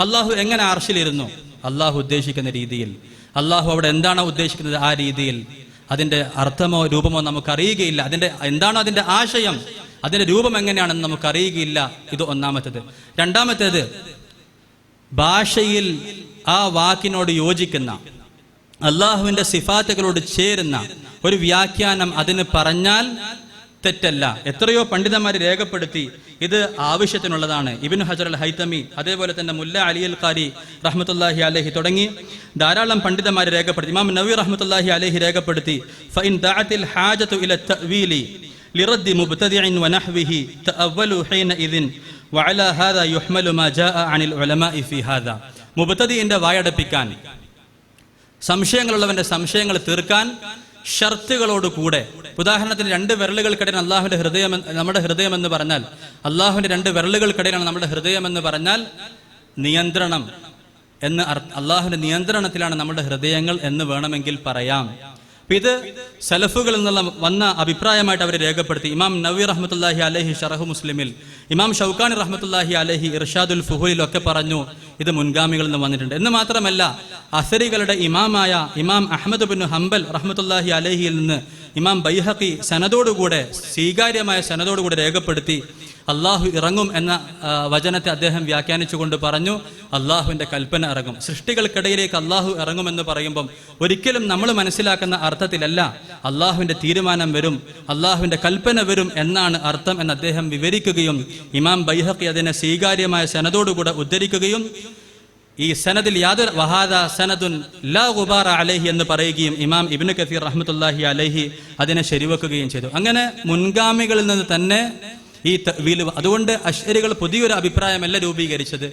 അള്ളാഹു എങ്ങനെ ആർഷിലിരുന്നു അള്ളാഹു ഉദ്ദേശിക്കുന്ന രീതിയിൽ. അള്ളാഹു അവിടെ എന്താണോ ഉദ്ദേശിക്കുന്നത് ആ രീതിയിൽ. അതിന്റെ അർത്ഥമോ രൂപമോ നമുക്ക് അറിയുകയില്ല അതിന്റെ എന്താണോ അതിന്റെ ആശയം? അതിന്റെ രൂപം എങ്ങനെയാണെന്ന് നമുക്ക് അറിയുകയില്ല ഇത് ഒന്നാമത്തേത്. രണ്ടാമത്തേത് ഭാഷയിൽ ആ വാക്കിനോട് യോജിക്കുന്ന അള്ളാഹുവിന്റെ സിഫാത്തുകളോട് ചേരുന്ന ഒരു വ്യാഖ്യാനം അതിന് പറഞ്ഞാൽ തെറ്റല്ല എത്രയോ പണ്ഡിതന്മാർ രേഖപ്പെടുത്തി ഇത് ആവശ്യത്തിനുള്ളതാണ് ഇബിൻ ഹജർ അൽ ഹൈത്തമി അതേപോലെ തന്നെ മുല്ല അലി അൽ ഖാരി റഹ്മത്തുല്ലാഹി അലഹി തുടങ്ങി ധാരാളം പണ്ഡിതന്മാർ രേഖപ്പെടുത്തി ഇമാം നബി റഹ്മത്തുല്ലാഹി അലഹി രേഖപ്പെടുത്തി ഫൈൻ ദഅത്തിൽ ഹാജത്തു ഇല തഅവീലി لرد مبتدع ونحوه تأولوا حينئذ وعلى هذا يحمل ما جاء عن العلماء في هذا മുബത്തദിന്റെ വായടപ്പിക്കാൻ സംശയങ്ങളുള്ളവന്റെ സംശയങ്ങൾ തീർക്കാൻ ഷർത്തുകളോട് കൂടെ. ഉദാഹരണത്തിന് രണ്ട് വിരലുകൾക്കിടയിൽ അള്ളാഹുവിന്റെ ഹൃദയം നമ്മുടെ ഹൃദയം എന്ന് പറഞ്ഞാൽ അള്ളാഹുവിന്റെ രണ്ട് വിരലുകൾക്കിടയിലാണ് നമ്മുടെ ഹൃദയം എന്ന് പറഞ്ഞാൽ നിയന്ത്രണം എന്ന് അള്ളാഹുവിന്റെ നിയന്ത്രണത്തിലാണ് നമ്മുടെ ഹൃദയങ്ങൾ എന്ന് വേണമെങ്കിൽ പറയാം. ഇത് സലഫുകളിൽ നിന്നുള്ള വന്ന അഭിപ്രായമായിട്ട് അവർ രേഖപ്പെടുത്തി. ഇമാം നവി റഹ്മത്തുല്ലാഹി അലഹി ഷറഹു മുസ്ലിമിൽ ഇമാം ഷൗക്കാനി റഹ്മത്തുല്ലാഹി അലഹി ഇർഷാദുൽ ഫുഹുലിലൊക്കെ പറഞ്ഞു ഇത് മുൻഗാമികളിൽ നിന്ന് വന്നിട്ടുണ്ട്. എന്ന് മാത്രമല്ല അസരികളുടെ ഇമാമായ ഇമാം അഹമ്മദ് ബിൻ ഹംബൽ റഹ്മത്തുല്ലാഹി അലഹിയിൽ നിന്ന് ഇമാം ബൈഹക്കി സനതോടുകൂടെ സ്വീകാര്യമായ സനതോടുകൂടെ രേഖപ്പെടുത്തി അള്ളാഹു ഇറങ്ങും എന്ന വചനത്തെ അദ്ദേഹം വ്യാഖ്യാനിച്ചുകൊണ്ട് പറഞ്ഞു അള്ളാഹുവിന്റെ കൽപ്പന ഇറങ്ങും. സൃഷ്ടികൾക്കിടയിലേക്ക് അള്ളാഹു ഇറങ്ങുമെന്ന് പറയുമ്പം ഒരിക്കലും നമ്മൾ മനസ്സിലാക്കുന്ന അർത്ഥത്തിലല്ല അള്ളാഹുവിന്റെ തീരുമാനം വരും അള്ളാഹുവിന്റെ കൽപ്പന വരും എന്നാണ് അർത്ഥം എന്ന് അദ്ദേഹം വിവരിക്കുകയും ഇമാം ബൈഹക്കി അതിനെ സ്വീകാര്യമായ സനതോടുകൂടെ ഉദ്ധരിക്കുകയും ഈ സനദിൽ യാതൊരു വഹാദ സനദുൻ ലാ ഗുബാറ അലഹി എന്ന് പറയുകയും ഇമാം ഇബിന് കസീർ റഹ്മത്തുല്ലാഹി അലഹി അതിനെ ശരിവെക്കുകയും ചെയ്തു. അങ്ങനെ മുൻഗാമികളിൽ നിന്ന് തന്നെ ഈ വീൽ അതുകൊണ്ട് അശ്വരികൾ പുതിയൊരു അഭിപ്രായമല്ല രൂപീകരിച്ചത്.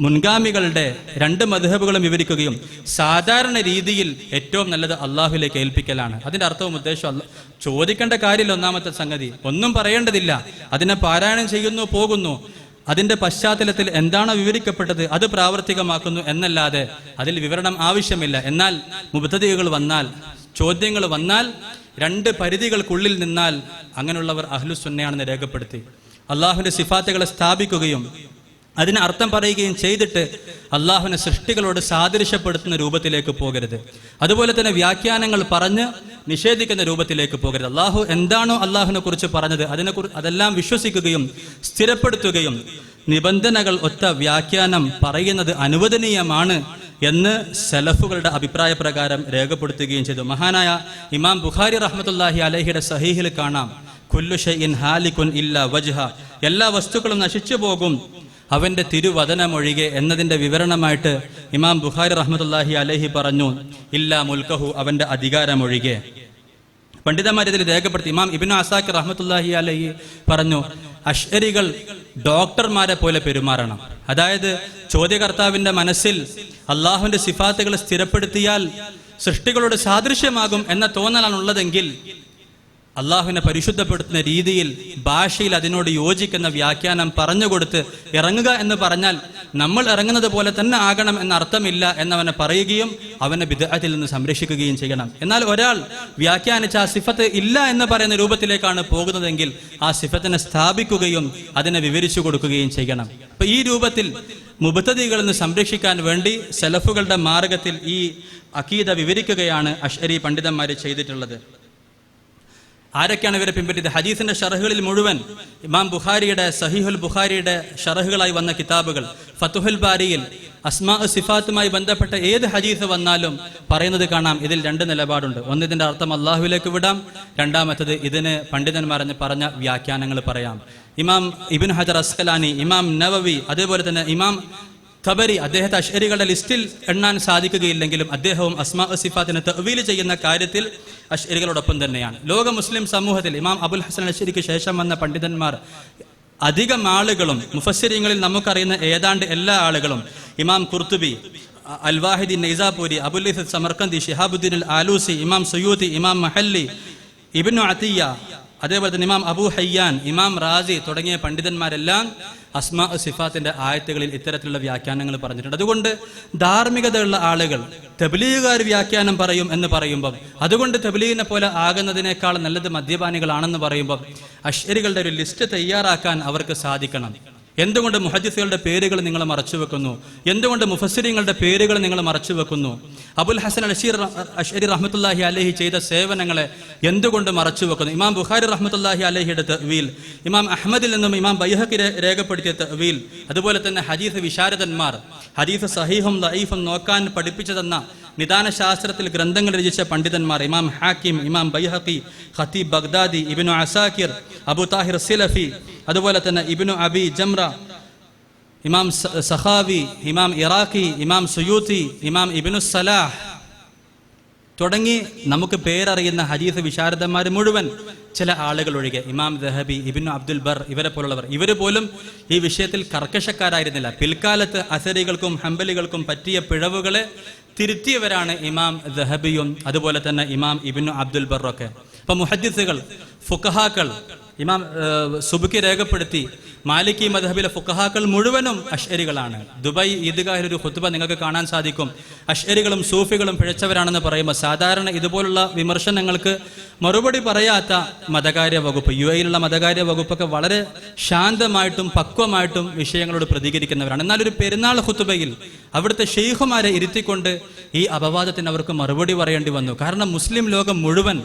മുൻഗാമികളുടെ രണ്ട് മധുഹബുകളും വിവരിക്കുകയും സാധാരണ രീതിയിൽ ഏറ്റവും നല്ലത് അള്ളാഹുലേക്ക് ഏൽപ്പിക്കലാണ്. അതിന്റെ അർത്ഥവും ഉദ്ദേശവും ചോദിക്കേണ്ട കാര്യമില്ല ഒന്നാമത്തെ സംഗതി. ഒന്നും പറയേണ്ടതില്ല. അതിനെ പാരായണം ചെയ്യുന്നു പോകുന്നു. അതിന്റെ പശ്ചാത്തലത്തിൽ എന്താണ് വിവരിക്കപ്പെട്ടത് അത് പ്രാവർത്തികമാക്കുന്നു എന്നല്ലാതെ അതിൽ വിവരണം ആവശ്യമില്ല. എന്നാൽ മുബദ്ധതികൾ വന്നാൽ ചോദ്യങ്ങൾ വന്നാൽ രണ്ട് പരിധികൾക്കുള്ളിൽ നിന്നാൽ അങ്ങനെയുള്ളവർ അഹ്ലുസുന്നയാണെന്ന് രേഖപ്പെടുത്തി. അള്ളാഹുവിന്റെ സിഫാത്തുകളെ സ്ഥാപിക്കുകയും അതിന് അർത്ഥം പറയുകയും ചെയ്തിട്ട് അള്ളാഹുവിനെ സൃഷ്ടികളോട് സാദൃശ്യപ്പെടുത്തുന്ന രൂപത്തിലേക്ക് പോകരുത്. അതുപോലെ തന്നെ വ്യാഖ്യാനങ്ങൾ പറഞ്ഞ് നിഷേധിക്കുന്ന രൂപത്തിലേക്ക് പോകരുത്. അള്ളാഹു എന്താണോ അള്ളാഹുവിനെ കുറിച്ച് പറഞ്ഞത് അതിനെ അതെല്ലാം വിശ്വസിക്കുകയും സ്ഥിരപ്പെടുത്തുകയും നിബന്ധനകൾ ഒറ്റ വ്യാഖ്യാനം പറയുന്നത് അനുവദനീയമാണ് എന്ന് സലഫുകളുടെ അഭിപ്രായ പ്രകാരം രേഖപ്പെടുത്തുകയും ചെയ്തു. മഹാനായ ഇമാം ബുഖാരി റഹ്മത്തുല്ലാഹി അലഹിയുടെ സഹീഹിൽ കാണാം. കുല്ലു ഷൈഇൻ ഹാലിക്കുൻ ഇല്ല വജ്ഹ. എല്ലാ വസ്തുക്കളും നശിച്ചു പോകും. അവന്റെ തിരുവചനമൊഴികെ എന്നതിന്റെ വിവരണമായിട്ട് ഇമാം ബുഖാരി റഹ്മത്തുല്ലാഹി അലഹി പറഞ്ഞു ഇല്ലാ മുൽക്കഹു അവന്റെ അധികാരമൊഴികെ. പണ്ഡിതന്മാർ ഇതിൽ രേഖപ്പെടുത്തി ഇമാം ഇബിൻ അസാഖ് റഹ്മത്തുല്ലാഹി അലഹി പറഞ്ഞു അഷ്അരികൾ ഡോക്ടർമാരെ പോലെ പെരുമാറണം. അതായത് ചോദ്യകർത്താവിന്റെ മനസ്സിൽ അള്ളാഹുവിന്റെ സിഫാത്തുകൾ സ്ഥിരപ്പെടുത്തിയാൽ സൃഷ്ടികളോട് സാദൃശ്യമാകും എന്ന തോന്നലാണ് ഉള്ളതെങ്കിൽ അള്ളാഹുവിനെ പരിശുദ്ധപ്പെടുത്തുന്ന രീതിയിൽ ഭാഷയിൽ അതിനോട് യോജിക്കുന്ന വ്യാഖ്യാനം പറഞ്ഞുകൊടുത്ത് ഇറങ്ങുക എന്ന് പറഞ്ഞാൽ നമ്മൾ ഇറങ്ങുന്നത് പോലെ തന്നെ ആകണം എന്ന അർത്ഥമില്ല എന്നവനെ പറയുകയും അവനെ വിദഗ്ധത്തിൽ നിന്ന് സംരക്ഷിക്കുകയും ചെയ്യണം. എന്നാൽ ഒരാൾ വ്യാഖ്യാനിച്ച ആ സിഫത്ത് ഇല്ല എന്ന് പറയുന്ന രൂപത്തിലേക്കാണ് പോകുന്നതെങ്കിൽ ആ സിഫത്തിനെ സ്ഥാപിക്കുകയും അതിനെ വിവരിച്ചു കൊടുക്കുകയും ചെയ്യണം. അപ്പൊ ഈ രൂപത്തിൽ മുബത്തതികളിൽ നിന്ന് സംരക്ഷിക്കാൻ വേണ്ടി സെലഫുകളുടെ മാർഗത്തിൽ ഈ അക്കീത വിവരിക്കുകയാണ് അഷ്അരി പണ്ഡിതന്മാർ ചെയ്തിട്ടുള്ളത്. ആരൊക്കെയാണ് ഇവരെ പിൻപറ്റിയത്? ഹദീസിന്റെ ഷറഹുകളിൽ മുഴുവൻ ഇമാം ബുഖാരിയുടെ സഹിഹുൽ ബുഖാരിയുടെ ഷറഹുകളായി വന്ന കിതാബുകൾ ഫത്തുഹുൽ ബാരിയിൽ അസ്മാ സിഫാത്തുമായി ബന്ധപ്പെട്ട ഏത് ഹദീസ് വന്നാലും പറയുന്നത് കാണാം. ഇതിൽ രണ്ട് നിലപാടുണ്ട്. ഒന്ന് ഇതിന്റെ അർത്ഥം അള്ളാഹുവിലേക്ക് വിടാം. രണ്ടാമത്തത് ഇതിന് പണ്ഡിതന്മാരെന്ന് പറഞ്ഞ വ്യാഖ്യാനങ്ങൾ പറയാം. ഇമാം ഇബിൻ ഹജർ അസ്കലാനി ഇമാം നവവി അതേപോലെ തന്നെ ഇമാം ഖബരി അദ്ദേഹത്തെ അഷ്അരികളുടെ ലിസ്റ്റിൽ എണ്ണാൻ സാധിക്കുകയില്ലെങ്കിലും അദ്ദേഹവും അസ്മാ സിഫാത്തിനെ തവീൽ ചെയ്യുന്ന കാര്യത്തിൽ അഷ്അരികളോടൊപ്പം തന്നെയാണ്. ലോക മുസ്ലിം സമൂഹത്തിൽ ഇമാം അബുൽ ഹസൻ അഷ്അരിക്ക് ശേഷം വന്ന പണ്ഡിതന്മാർ അധികം ആളുകളും മുഫസ്സിരിങ്ങളിൽ നമുക്കറിയുന്ന ഏതാണ്ട് എല്ലാ ആളുകളും ഇമാം കുർത്തുബി അൽവാഹിദി നൈസാപൂരി അബുൽ സമർക്കന്തി ഷിഹാബുദ്ദീൻ അൽ ആലൂസി ഇമാം സയൂദി ഇമാം മഹല്ലി ഇബിനു അത്തിയ അതേപോലെ തന്നെ ഇമാം അബു ഹയ്യാൻ ഇമാം റാസി തുടങ്ങിയ പണ്ഡിതന്മാരെല്ലാം അസ്മാ സിഫാത്തിന്റെ ആയത്തുകളിൽ ഇത്തരത്തിലുള്ള വ്യാഖ്യാനങ്ങൾ പറഞ്ഞിട്ടുണ്ട്. അതുകൊണ്ട് ധാർമ്മികതയുള്ള ആളുകൾ തബ്ലീഗുകാർ വ്യാഖ്യാനം പറയും എന്ന് പറയുമ്പം അതുകൊണ്ട് തബ്ലീഗിനെ പോലെ ആകുന്നതിനേക്കാൾ നല്ലത് മദ്യപാനികളാണെന്ന് പറയുമ്പം അശ്വരികളുടെ ഒരു ലിസ്റ്റ് തയ്യാറാക്കാൻ അവർക്ക് സാധിക്കണം. എന്തുകൊണ്ട് മുഹജിസുകളുടെ പേരുകൾ നിങ്ങൾ മറച്ചു വെക്കുന്നു? എന്തുകൊണ്ട് മുഫസ്സിരിങ്ങളുടെ പേരുകൾ നിങ്ങൾ മറച്ചു വെക്കുന്നു? അബുൽ ഹസൻ അഷീർ അഷരി റഹ്മത്തുല്ലാഹി അലഹി ചെയ്ത സേവനങ്ങളെ എന്തുകൊണ്ട് മറച്ചു വെക്കുന്നു? ഇമാം ബുഖാരി റഹ്മത്തുല്ലാഹി അലഹിയുടെ വീൽ ഇമാം അഹമ്മദിൽ നിന്നും ഇമാം ബൈഹക്കി രേഖപ്പെടുത്തിയ വീൽ അതുപോലെ തന്നെ ഹദീസ് വിശാരദന്മാർ ഹദീസ് സഹീഹും ലൈഫും നോക്കാൻ പഠിപ്പിച്ചു തന്ന നിദാന ശാസ്ത്രത്തിൽ ഗ്രന്ഥങ്ങൾ രചിച്ച പണ്ഡിതന്മാർ ഇമാം ഹാക്കിം ഇമാം ബൈഹക്കി ഖത്തീബ് ബഗ്ദാദി ഇബിനു അസാക്കിർ അബു താഹിർ സിലഫി അതുപോലെ തന്നെ ഇബിനു അബി ജംറ ഇമാം സഹാവി ഇമാം ഇറാഖി ഇമാം സുയൂത്തി ഇമാം ഇബിനു സലാഹ് തുടങ്ങി നമുക്ക് പേരറിയുന്ന ഹദീസ് വിശാരദന്മാർ മുഴുവൻ ചില ആളുകൾ ഒഴികെ ഇമാം ദഹബി ഇബിനു അബ്ദുൽ ബർ ഇവരെ പോലുള്ളവർ. ഇവർ പോലും ഈ വിഷയത്തിൽ കർക്കശക്കാരായിരുന്നില്ല. പിൽക്കാലത്ത് അസരികൾക്കും ഹംബലികൾക്കും പറ്റിയ പിഴവുകളെ തിരുത്തിയവരാണ് ഇമാം ദഹബിയും അതുപോലെ തന്നെ ഇമാം ഇബിനു അബ്ദുൽ ബറൊക്കെ അപ്പൊ മുഹദ്ദിസുകൾ ഫുക്കഹാക്കൾ ഇമാം സുബുക്ക് രേഖപ്പെടുത്തി മാലിക്കി മദ്ഹബിലെ ഫുക്കഹാക്കൾ മുഴുവനും അഷ്അരികളാണ് ദുബായ് ഈദ്ഗാഹിൽ ഒരു ഹുത്തുബ നിങ്ങൾക്ക് കാണാൻ സാധിക്കും. അഷ്അരികളും സൂഫികളും പിഴച്ചവരാണെന്ന് പറയുമ്പോൾ സാധാരണ ഇതുപോലുള്ള വിമർശനങ്ങൾക്ക് മറുപടി പറയാത്ത മതകാര്യ വകുപ്പ് യു എയിലുള്ള മതകാര്യ വകുപ്പൊക്കെ വളരെ ശാന്തമായിട്ടും പക്വമായിട്ടും വിഷയങ്ങളോട് പ്രതികരിക്കുന്നവരാണ്. എന്നാൽ ഒരു പെരുന്നാൾ ഹുത്തുബയിൽ അവിടുത്തെ ഷെയ്ഖുമാരെ ഇരുത്തിക്കൊണ്ട് ഈ അപവാദത്തിന് അവർക്ക് മറുപടി പറയേണ്ടി വന്നു. കാരണം മുസ്ലിം ലോകം മുഴുവൻ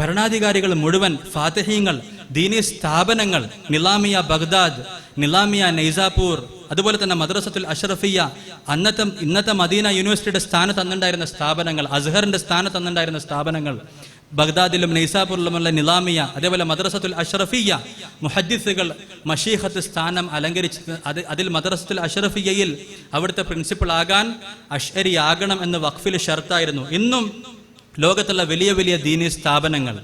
ഭരണാധികാരികൾ മുഴുവൻ ഫാത്തിഹീങ്ങൾ ദീനി സ്ഥാപനങ്ങൾ നിലാമിയ ബഗ്ദാദ് നിലാമിയ നൈസാപൂർ അതുപോലെ തന്നെ മദ്രസത്തുൽ അഷറഫിയ അന്നത്തെ ഇന്നത്തെ മദീന യൂണിവേഴ്സിറ്റിയുടെ സ്ഥാനത്ത് അന്നുണ്ടായിരുന്ന സ്ഥാപനങ്ങൾ അസ്ഹറിന്റെ സ്ഥാനത്ത് അന്നുണ്ടായിരുന്ന സ്ഥാപനങ്ങൾ ബഗ്ദാദിലും നൈസാപൂരിലുമുള്ള നിലാമിയ അതേപോലെ മദ്രസത്തുൽ അഷറഫിയ മുഹദ്ദിസുകൾ മഷീഹത്ത് സ്ഥാനം അലങ്കരിച്ച് അത് അതിൽ മദ്രസത്തുൽ അഷറഫിയയിൽ അവിടുത്തെ പ്രിൻസിപ്പൾ ആകാൻ അഷ്അരി എന്ന് വഖഫിൽ ഷർത്തായിരുന്നു. ഇന്നും ലോകത്തുള്ള വലിയ വലിയ ദീനി സ്ഥാപനങ്ങൾ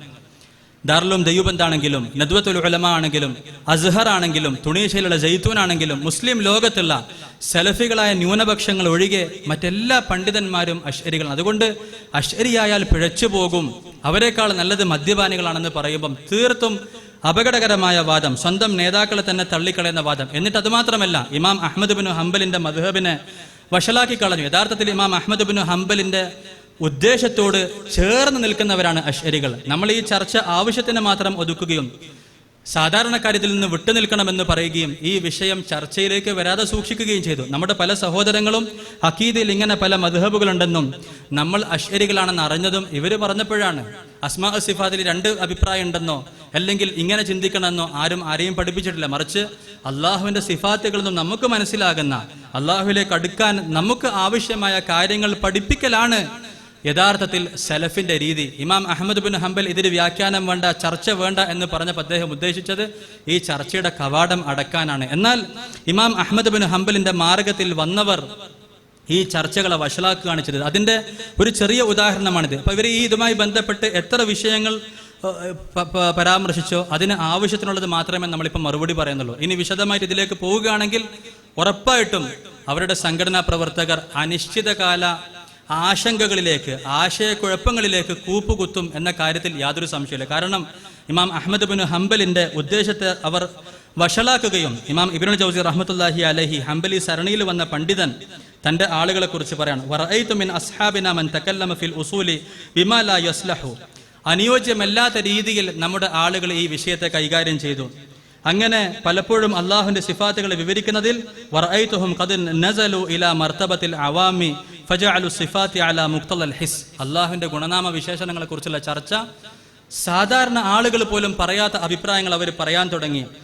ദാറുലും ദയ്യൂബന്താണെങ്കിലും നദ്വത്തുൽ ഉലമ ആണെങ്കിലും അസ്ഹർ ആണെങ്കിലും തുണീശയിലുള്ള ജയ്ത്തൂൻ ആണെങ്കിലും മുസ്ലിം ലോകത്തുള്ള സലഫികളായ ന്യൂനപക്ഷങ്ങൾ ഒഴികെ മറ്റെല്ലാ പണ്ഡിതന്മാരും അശ്വരികളാണ് അതുകൊണ്ട് അശ്വരിയായാൽ പിഴച്ചു പോകും. അവരെക്കാൾ നല്ലത് മദ്യപാനികളാണെന്ന് പറയുമ്പം തീർത്തും അപകടകരമായ വാദം സ്വന്തം നേതാക്കളെ തന്നെ തള്ളിക്കളയുന്ന വാദം. എന്നിട്ട് അതുമാത്രമല്ല ഇമാം അഹമ്മദ് ബിൻ ഹംബലിന്റെ മധുഹബിനെ വഷളാക്കി കളഞ്ഞു. യഥാർത്ഥത്തിൽ ഇമാം അഹമ്മദ് ബിൻ ഹംബലിന്റെ ഉദ്ദേശത്തോട് ചേർന്ന് നിൽക്കുന്നവരാണ് അശ്വരികൾ. നമ്മൾ ഈ ചർച്ച ആവശ്യത്തിന് മാത്രം ഒതുക്കുകയും സാധാരണക്കാര്യത്തിൽ നിന്ന് വിട്ടുനിൽക്കണമെന്ന് പറയുകയും ഈ വിഷയം ചർച്ചയിലേക്ക് വരാതെ സൂക്ഷിക്കുകയും ചെയ്തു. നമ്മുടെ പല സഹോദരങ്ങളും അഖീദിൽ ഇങ്ങനെ പല മധുഹബുകളുണ്ടെന്നും നമ്മൾ അശ്വരികളാണെന്ന് അറിഞ്ഞതും ഇവർ പറഞ്ഞപ്പോഴാണ് അസ്മാ സിഫാദിൽ രണ്ട് അഭിപ്രായം ഉണ്ടെന്നോ അല്ലെങ്കിൽ ഇങ്ങനെ ചിന്തിക്കണമെന്നോ ആരും ആരെയും പഠിപ്പിച്ചിട്ടില്ല. മറിച്ച് അള്ളാഹുവിന്റെ സിഫാത്തുകളെന്നും നമുക്ക് മനസ്സിലാകുന്ന അള്ളാഹുവിലേക്ക് അടുക്കാൻ നമുക്ക് ആവശ്യമായ കാര്യങ്ങൾ പഠിപ്പിക്കലാണ് യഥാർത്ഥത്തിൽ സലഫിന്റെ രീതി. ഇമാം അഹമ്മദ് ബിൻ ഹംബൽ ഇതിന് വ്യാഖ്യാനം വേണ്ട ചർച്ച വേണ്ട എന്ന് പറഞ്ഞപ്പോൾ അദ്ദേഹം ഉദ്ദേശിച്ചത് ഈ ചർച്ചയുടെ കവാടം അടക്കാനാണ്. എന്നാൽ ഇമാം അഹമ്മദ് ബിൻ ഹംബലിന്റെ മാർഗത്തിൽ വന്നവർ ഈ ചർച്ചകളെ വഷളാക്കുകയാണ് ചെയ്തത്. അതിന്റെ ഒരു ചെറിയ ഉദാഹരണമാണിത്. അപ്പൊ ഇവർ ഈ ഇതുമായി ബന്ധപ്പെട്ട് എത്ര വിഷയങ്ങൾ പരാമർശിച്ചോ അതിന് ആവശ്യത്തിനുള്ളത് മാത്രമേ നമ്മളിപ്പോൾ മറുപടി പറയുന്നുള്ളൂ. ഇനി വിശദമായിട്ട് ഇതിലേക്ക് പോവുകയാണെങ്കിൽ ഉറപ്പായിട്ടും അവരുടെ സംഘടനാ പ്രവർത്തകർ അനിശ്ചിതകാല ആശങ്കകളിലേക്ക് ആശയക്കുഴപ്പങ്ങളിലേക്ക് കൂപ്പുകുത്തും എന്ന കാര്യത്തിൽ യാതൊരു സംശയമില്ല കാരണം ഇമാം അഹമ്മദ് ബിൻ ഹംബലിന്റെ ഉദ്ദേശത്തെ അവർ വഷളാക്കുകയും ഇമാം ഇബ്നുൽ ജൗസി റഹ്മത്തുല്ലാഹി അലഹി ഹംബലി സരണിയിൽ വന്ന പണ്ഡിതൻ തന്റെ ആളുകളെ കുറിച്ച് പറയാണ് "വറഅയ്തു മിൻ ഫിൽ ഉസൂലി ബിമാ ലാ യസ്ലഹു. അനുയോജ്യമല്ലാത്ത രീതിയിൽ നമ്മുടെ ആളുകൾ ഈ വിഷയത്തെ കൈകാര്യം ചെയ്തു. അങ്ങനെ പലപ്പോഴും അള്ളാഹുവിന്റെ സിഫാത്തുകളെ വിവരിക്കുന്നതിൽ അള്ളാഹുന്റെ ഗുണനാമ വിശേഷണങ്ങളെ കുറിച്ചുള്ള ചർച്ച സാധാരണ ആളുകൾ പോലും പറയാത്ത അഭിപ്രായങ്ങൾ അവർ പറയാൻ തുടങ്ങി.